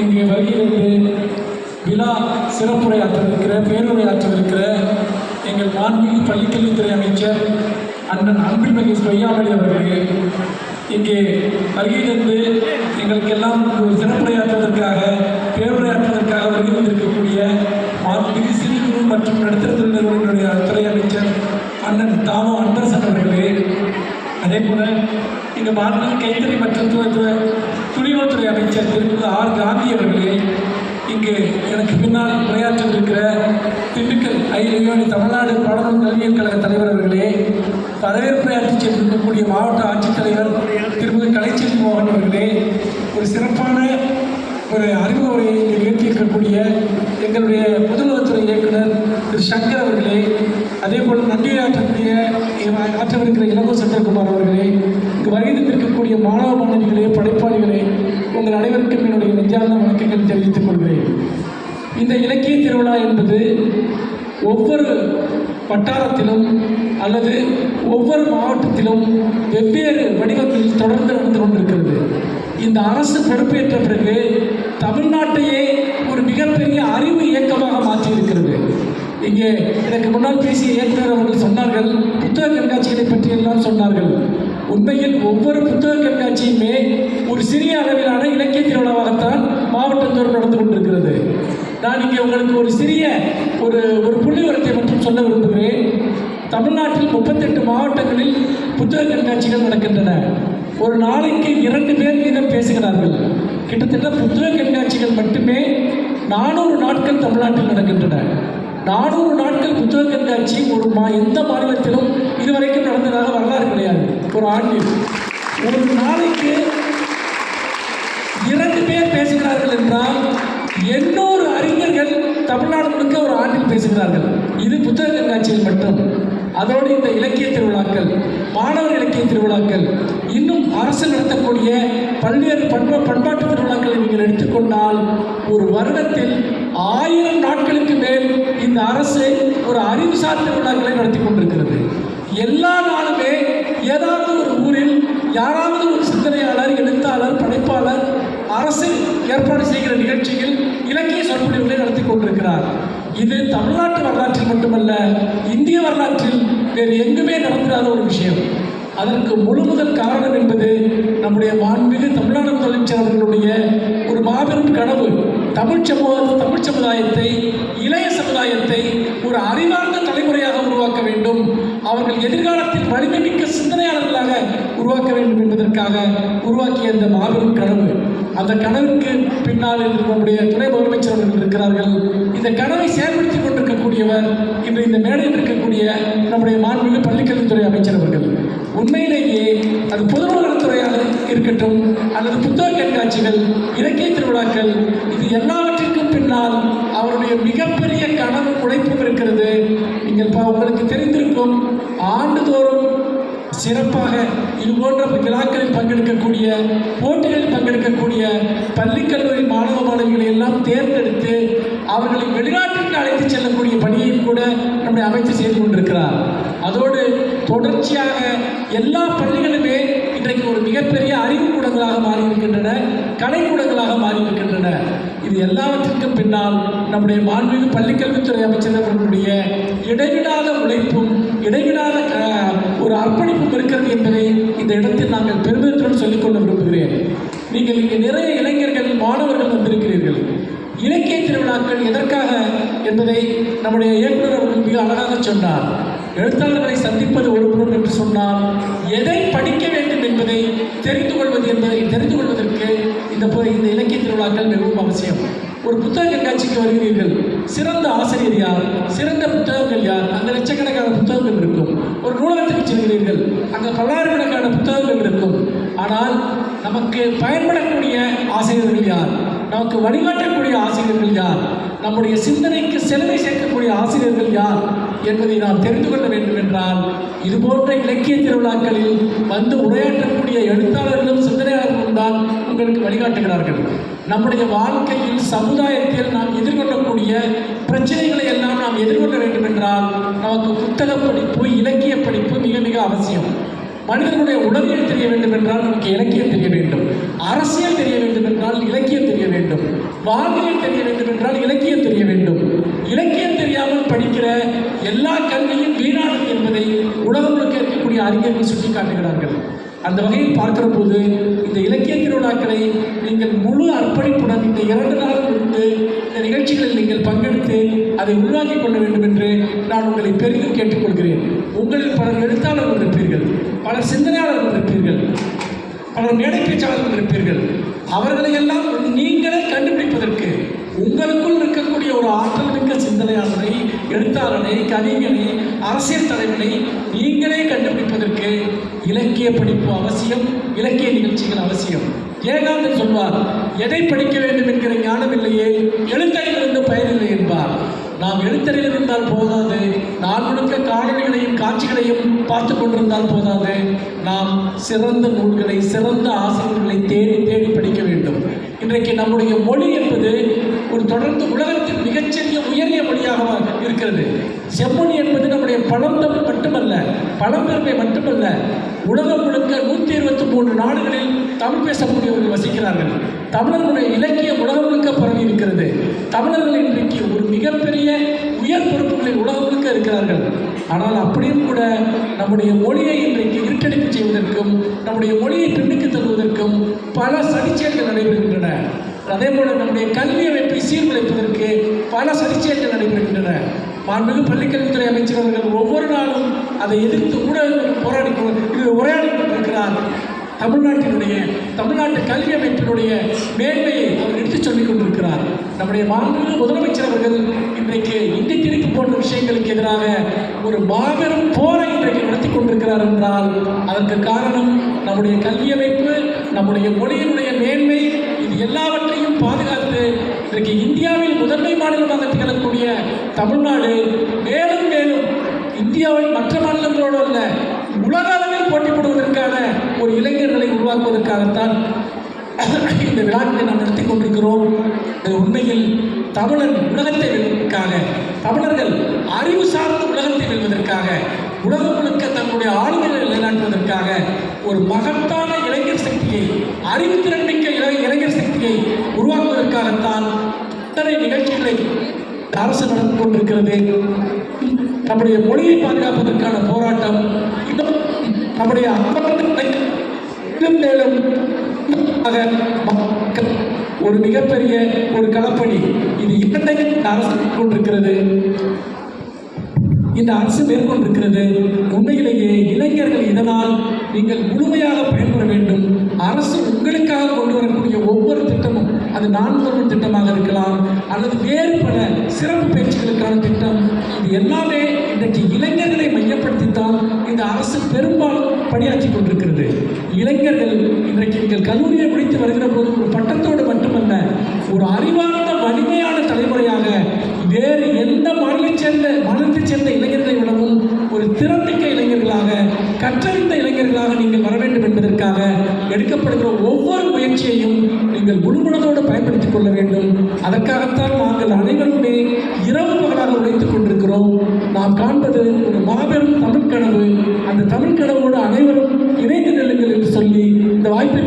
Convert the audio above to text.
இங்கே வருகிறது. விழா சிறப்புரையாற்றவிருக்கிற பேருரையாற்றவிருக்கிற எங்கள் மாண்பு பள்ளிக்கல்வித்துறை அமைச்சர் அண்ணன் அன்பில் மகேஷ் பொய்யாமொழி அவர்களே இங்கே வருகிறது எங்களுக்கெல்லாம் ஒரு சிறப்புரையாற்றுவதற்காக பேருரையாற்றுவதற்காக வருகை வந்திருக்கக்கூடிய மாண்பு சிறு குழு மற்றும் நடுத்தர நிறுவனங்களுடைய துறை அமைச்சர் அண்ணன் தாமோ அண்டர்சன் அவர்களே அதே போல இங்கு மாநில கைத்தறி மற்றும் துணிவுத்துறை அமைச்சர் திரு ஆர் காந்தி அவர்களே இங்கு எனக்கு பின்னால் உரையாற்றவிருக்கிற திண்டுக்கல் ஐயோனி தமிழ்நாடு பாடலும் கல்வியல் கழக தலைவர் அவர்களே வரவேற்புரையாற்றி சென்றிருக்கக்கூடிய மாவட்ட ஆட்சித்தலைவர் திருமதி கலைச்செல்வி மோகன் அவர்களே ஒரு சிறப்பான ஒரு அறிமுக உரையை இங்கே நிகழ்த்தியிருக்கக்கூடிய எங்களுடைய முதல்வர்துறை இயக்குனர் திரு சங்கர் அவர்களே அதே போல் நன்றியாற்றக்கூடிய ஆற்றவிருக்கிற இளங்கோ சந்திரகுமார் அவர்களே இங்கு வருகை தந்திருக்கக்கூடிய மாணவ மாணவிகளே படைப்பாளிகளே உங்கள் அனைவருக்கும் என்னுடைய நெஞ்சார்ந்த வணக்கங்கள் தெரிவித்துக் கொள்கிறேன். இந்த இலக்கிய திருவிழா என்பது ஒவ்வொரு வட்டாரத்திலும் அல்லது ஒவ்வொரு மாவட்டத்திலும் வெவ்வேறு வடிவத்தில் தொடர்ந்து நடந்து கொண்டிருக்கிறது. இந்த அரசு பொறுப்பேற்ற பிறகு தமிழ்நாட்டையே ஒரு மிகப்பெரிய அறிவு இயக்கமாக மாற்றியிருக்கிறது. இங்கே எனக்கு முன்னால் பேசிய இயக்குநர் அவர்கள் சொன்னார்கள் தான் சொன்னார்கள். உண்மையில் ஒவ்வொரு புத்தக கண்காட்சியுமே ஒரு சிறிய அளவிலான இலக்கிய திருவிழாவாகத்தான் மாவட்டந்தோறும் நடந்து கொண்டிருக்கிறது. நான் இங்கே உங்களுக்கு ஒரு சிறிய ஒரு ஒரு புள்ளிவரத்தை மட்டும் சொல்ல விரும்புகிறேன். தமிழ்நாட்டில் முப்பத்தெட்டு மாவட்டங்களில் புத்தக கண்காட்சிகள் நடக்கின்றன. ஒரு நாளைக்கு இரண்டு பேர் வீதம் பேசுகிறார்கள். கிட்டத்தட்ட புத்தக கண்காட்சிகள் மட்டுமே நானூறு நாட்கள் தமிழ்நாட்டில் நடக்கின்றன. நானூறு நாட்கள் புத்தக கண்காட்சி ஒரு மா எந்த மாநிலத்திலும் இதுவரைக்கும் நடந்ததாக வரலாறு கிடையாது. ஒரு ஆண்டில் ஒரு நாளைக்கு இரண்டு பேர் பேசுகிறார்கள் என்றால் எண்ணூறு அறிஞர்கள் தமிழ்நாடு முழுக்க ஒரு ஆண்டில் பேசுகிறார்கள். இது புத்தக கண்காட்சியில் மட்டும். அதோடு இந்த இலக்கிய திருவிழாக்கள் மாணவர் இலக்கிய திருவிழாக்கள் இன்னும் அரசு நடத்தக்கூடிய பல்வேறு பண்பா பண்பாட்டு திருவிழாக்களை நீங்கள் எடுத்துக்கொண்டால் ஒரு வருடத்தில் ஆயிரம் நாட்களுக்கு மேல் இந்த அரசு ஒரு அறிவுசார் திருவிழாக்களை நடத்தி கொண்டிருக்கிறது. எல்லா நாளுமே ஏதாவது ஒரு ஊரில் யாராவது ஒரு சிந்தனையாளர் எழுத்தாளர் படைப்பாளர் அரசு ஏற்பாடு செய்கிற நிகழ்ச்சியில் இலக்கிய சொற்பொழிவுகளை நடத்தி கொண்டிருக்கிறார். இது தமிழ்நாட்டு வரலாற்றில் மட்டுமல்ல இந்திய வரலாற்றில் வேறு எங்குமே நடந்திராத ஒரு விஷயம். அதற்கு முழு முதல் காரணம் என்பது நம்முடைய மாண்புமிகு தமிழ்நாடு முதலமைச்சர் அவர்களுடைய ஒரு மாபெரும் கனவு. தமிழ் சமூக தமிழ் சமுதாயத்தை இளைய சமுதாயத்தை ஒரு அறிவார்ந்த தலைமுறையாக உருவாக்க வேண்டும். அவர்கள் எதிர்காலத்தில் வலிமைமிக்க சிந்தனையாளர்களாக உருவாக்க வேண்டும் என்பதற்காக உருவாக்கிய அந்த மாபெரும் கனவு. அந்த கனவுக்கு பின்னால் நம்முடைய துணை முதலமைச்சர் அவர்கள் இருக்கிறார்கள். இந்த கனவை செயல்படுத்தி இருக்கக்கூடியவர் இன்று இந்த மேடையில் இருக்கக்கூடிய நம்முடைய மாண்புமிகு பள்ளிக்கல்வித்துறை அமைச்சர் அவர்கள் உண்மையிலேயே அது பொதுநலத்துறையாக இருக்கட்டும் அல்லது புத்தக கண்காட்சிகள் இலக்கிய திருவிழாக்கள் இது எல்லாவற்றிற்கும் பின்னால் அவருடைய மிகப்பெரிய கனவு உழைப்பும் இருக்கிறது. நீங்கள் பா- உங்களுக்கு தெரிந்திருக்கும் ஆண்டுதோறும் சிறப்பாக இது போன்ற விழாக்களில் பங்கெடுக்கக்கூடிய போட்டிகளில் பங்கெடுக்கக்கூடிய பள்ளி கல்லூரி மாணவ மாணவிகளை எல்லாம் தேர்ந்தெடுத்து அவர்களை வெளிநாட்டிற்கு அழைத்து செல்லக்கூடிய பணியையும் கூட நம்முடைய அமைச்சர் செய்து கொண்டிருக்கிறார். அதோடு தொடர்ச்சியாக எல்லா பள்ளிகளுமே இன்றைக்கு ஒரு மிகப்பெரிய அறிவுக்கூடங்களாக மாறியிருக்கின்றன கலைக்கூடங்களாக மாறியிருக்கின்றன. இது எல்லாவற்றிற்கும் பின்னால் நம்முடைய மாண்புமிகு பள்ளிக்கல்வித்துறை அமைச்சர் அவர்களுடைய இடைவிடாத உழைப்பும் இடைவிடாத அர்ப்பணிப்பு ஒரு என்பதை இந்த இடத்தில் நாங்கள் பெருமிதத்துடன் சொல்லிக்கொள்ள விரும்புகிறேன். நீங்கள் இங்கே நிறைய இளைஞர்கள் மாணவர்கள் வந்திருக்கிறீர்கள். இலக்கிய திருவிழாக்கள் எதற்காக என்பதை நம்முடைய இயக்குனர் அவர்கள் மிக அழகாக சொன்னார். எழுத்தாளர்களை சந்திப்பது ஒரு பொருள் என்று சொன்னால் எதை படிக்க வேண்டும் என்பதை தெரிந்து கொள்வது என்பதை தெரிந்து கொள்வதற்கு இந்த இந்த இலக்கிய திருவிழாக்கள் மிகவும் அவசியம். ஒரு புத்தக கண்காட்சிக்கு வருகிறீர்கள். சிறந்த ஆசிரியர் யார்? சிறந்த புத்தகங்கள் யார்? அங்கே லட்சக்கணக்கான புத்தகங்கள் இருக்கும். ஒரு நூலகத்துக்கு செல்கிறீர்கள். அங்கே பல்லாயிரக்கணக்கான புத்தகங்கள் இருக்கும். ஆனால் நமக்கு பயன்படக்கூடிய ஆசிரியர்கள் யார்? நமக்கு வழிகாட்டக்கூடிய ஆசிரியர்கள் யார்? நம்முடைய சிந்தனைக்கு செலவை சேர்க்கக்கூடிய ஆசிரியர்கள் யார்? என்பதை நாம் தெரிந்து கொள்ள வேண்டும் என்றால் இதுபோன்ற இலக்கிய திருவிழாக்களில் வந்து உரையாற்றக்கூடிய எழுத்தாளர் உங்களுக்கு வழிகாட்டுகிறார்கள். நம்முடைய வாழ்க்கையில் சமுதாயத்தில் நாம் எதிர்கொள்ளக்கூடிய பிரச்சனைகளை எல்லாம் நாம் எதிர்கொள்ள வேண்டும் என்றால் நமக்கு புத்தக படிப்பு இலக்கிய படிப்பு மிக மிக அவசியம். மனிதனுடைய உடலியல் தெரிய வேண்டும் என்றால் நமக்கு இலக்கியம் தெரிய வேண்டும். அரசியல் தெரிய வேண்டும் என்றால் இலக்கியம் தெரிய வேண்டும். வாழ்வியல் தெரிய வேண்டும் என்றால் இலக்கியம் தெரிய வேண்டும். இலக்கியம் தெரியாமல் படிக்கிற எல்லா கல்வியும் வீணானது என்பதை உலகம் முழுக்க இருக்கக்கூடிய அறிஞர்கள் சுட்டிக்காட்டுகிறார்கள். அந்த வகையில் பார்க்கிற போது இந்த இலக்கிய திருவிழாக்களை நீங்கள் முழு அர்ப்பணிப்புடன் இந்த இரண்டு நாள் கொடுத்து இந்த நிகழ்ச்சிகளில் நீங்கள் பங்கெடுத்து அதை உருவாக்கிக் கொள்ள வேண்டும் என்று நான் உங்களை பெரிதும் கேட்டுக்கொள்கிறேன். உங்களில் பலர் எழுத்தாளர்கள் இருப்பீர்கள் பலர் சிந்தனையாளர்கள் இருப்பீர்கள் பலர் மேடை பேச்சாளர்கள் இருப்பீர்கள். அவர்களை எல்லாம் நீங்களே கண்டுபிடிப்பதற்கு உங்களுக்குள் இருக்கக்கூடிய ஒரு ஆற்றல் மிக்க சிந்தனையாளரை எழுத்தாளனை கவிஞனை அரசியல் தலைவனை நீங்களே கண்டுபிடிப்பதற்கு இலக்கிய படிப்பு அவசியம் இலக்கிய நிகழ்ச்சிகள் அவசியம். ஏகாந்தன் சொல்வார் எதை படிக்க வேண்டும் என்கிற ஞானம் இல்லையே எழுத்தறிவிலிருந்து பயனில்லை என்பார். நாம் எழுத்தறிவில் இருந்தால் போதாது நாள் முழுக்க காணொலிகளையும் காட்சிகளையும் பார்த்து கொண்டிருந்தால் போதாது. நாம் சிறந்த நூல்களை சிறந்த ஆசிரியர்களை தேடி தேடி படிக்க வேண்டும். இன்றைக்கு நம்முடைய மொழி என்பது ஒரு தொடர்ந்து உலகத்தின் மிகச்சிறிய உயரிய மொழியாக இருக்கிறது. செம்மொழி என்பது நம்முடைய பழந்தம் மட்டுமல்ல பழம்பெருமை மட்டுமல்ல உலகம் முழுக்க நூற்றி இருபத்தி மூன்று நாடுகளில் தமிழ் பேசக்கூடியவர்கள் வசிக்கிறார்கள். தமிழர்களுடைய இலக்கியம் உலகம் முழுக்க பரவி இருக்கிறது. தமிழர்கள் இன்றைக்கு ஒரு மிகப்பெரிய உயர் பொறுப்புகளில் உலகம் முழுக்க இருக்கிறார்கள். ஆனால் அப்படியும் கூட நம்முடைய மொழியை இன்றைக்கு இருட்டடிப்பு செய்வதற்கும் நம்முடைய மொழியை பின்னுக்கு தருவதற்கும் பல சதிச்செயல்கள் நடைபெறுகின்றன. அதே போல நம்முடைய கல்வி அமைப்பை சீர்குலைப்பதற்கு பல சதிச்செயல்கள் நடைபெறுகின்றன. மாண்புமிகு பள்ளிக்கல்வித்துறை அமைச்சர் அவர்கள் ஒவ்வொரு நாளும் அதை எதிர்த்து ஊடகங்கள் போராடி இது உரையாடி கொண்டிருக்கிறார். தமிழ்நாட்டினுடைய தமிழ்நாட்டு கல்வி அமைப்பினுடைய மேன்மையை அவர் எடுத்துச் சொல்லிக் கொண்டிருக்கிறார். நம்முடைய மாண்புமிகு முதலமைச்சர் அவர்கள் இன்றைக்கு இந்தி திணிப்பு போன்ற விஷயங்களுக்கு எதிராக ஒரு மாபெரும் போரை இன்றைக்கு நடத்தி கொண்டிருக்கிறார் என்றால் அதற்கு காரணம் நம்முடைய கல்வி அமைப்பு நம்முடைய மொழியினுடைய மேல் எல்லாவற்றையும் பாதுகாத்து இன்றைக்கு இந்தியாவில் முதன்மை மாநிலமாக திகழக்கூடிய தமிழ்நாடு மேலும் மேலும் இந்தியாவின் மற்ற மாநிலங்களோடு அல்ல உலக அளவில் போட்டி போடுவதற்கான ஒரு இளைஞர்களை உருவாக்குவதற்காகத்தான் இந்த விழாக்களை நாம் நடத்தி கொண்டிருக்கிறோம். இது உண்மையில் தமிழன் உலகத்தை வெல்வதற்காக தமிழர்கள் அறிவு சார்ந்த உலகத்தை வெல்வதற்காக உலகம் முழுக்க தன்னுடைய ஆளுமைகளை நிலைநாட்டுவதற்காக ஒரு மகத்தான இளைஞர் சக்தியை அறிவுத்திறன் மிக்க இளை- இளைஞர் சக்தியை உருவாக்குவதற்காகத்தான் இத்தனை நிகழ்ச்சிகளை அரசு நடந்து கொண்டிருக்கிறது. நம்முடைய மொழியை பாதுகாப்பதற்கான போராட்டம். இன்னும் நம்முடைய அமர்வுகளை மேலும் மக்கள் ஒரு மிகப்பெரிய ஒரு களப்பணி. இது இரண்டையும் இந்த அரசு மேற்கொண்டிருக்கிறது இந்த அரசு மேற்கொண்டிருக்கிறது. உண்மையிலேயே இளைஞர்கள் இதனால் நீங்கள் முழுமையாக பயன்பெற வேண்டும். அரசு உங்களுக்காக கொண்டு வரக்கூடிய ஒவ்வொரு அது நான் திட்டமாக இருக்கலாம் அல்லது வேறு பல சிறப்பு பயிற்சிகளுக்கான திட்டம். இது எல்லாமே இன்றைக்கு இளைஞர்களை மையப்படுத்தித்தான் இந்த அரசு பெரும்பாலும் பணியாற்றி கொண்டிருக்கிறது. இளைஞர்கள் இன்றைக்கு நீங்கள் கல்லூரியை முடித்து வருகிற போது ஒரு பட்டத்தோடு மட்டுமல்ல ஒரு அறிவார்ந்த வலிமையான தலைமுறையாக வேறு எந்த மாநிலத்தைச் சேர்ந்த மாநிலத்தைச் சேர்ந்த இளைஞர்களை விடவும் ஒரு திறமிக்க இளைஞர்களாக கற்றறிந்த இளைஞர்களாக நீங்கள் வர வேண்டும் என்பதற்காக எடுக்கப்படுகிற ஒவ்வொரு முயற்சியையும் நீங்கள் முழுமனதோடு பயன்படுத்திக் கொள்ள வேண்டும். அதற்காகத்தான் நாங்கள் அனைவருமே இரவு பகலாக உழைத்துக் கொண்டிருக்கிறோம். நாம் காண்பது ஒரு மாபெரும் தமிழ் கனவு. அந்த தமிழ் கனவோடு அனைவரும் இணைந்து நில்லுங்கள் என்று சொல்லி இந்த வாய்ப்பை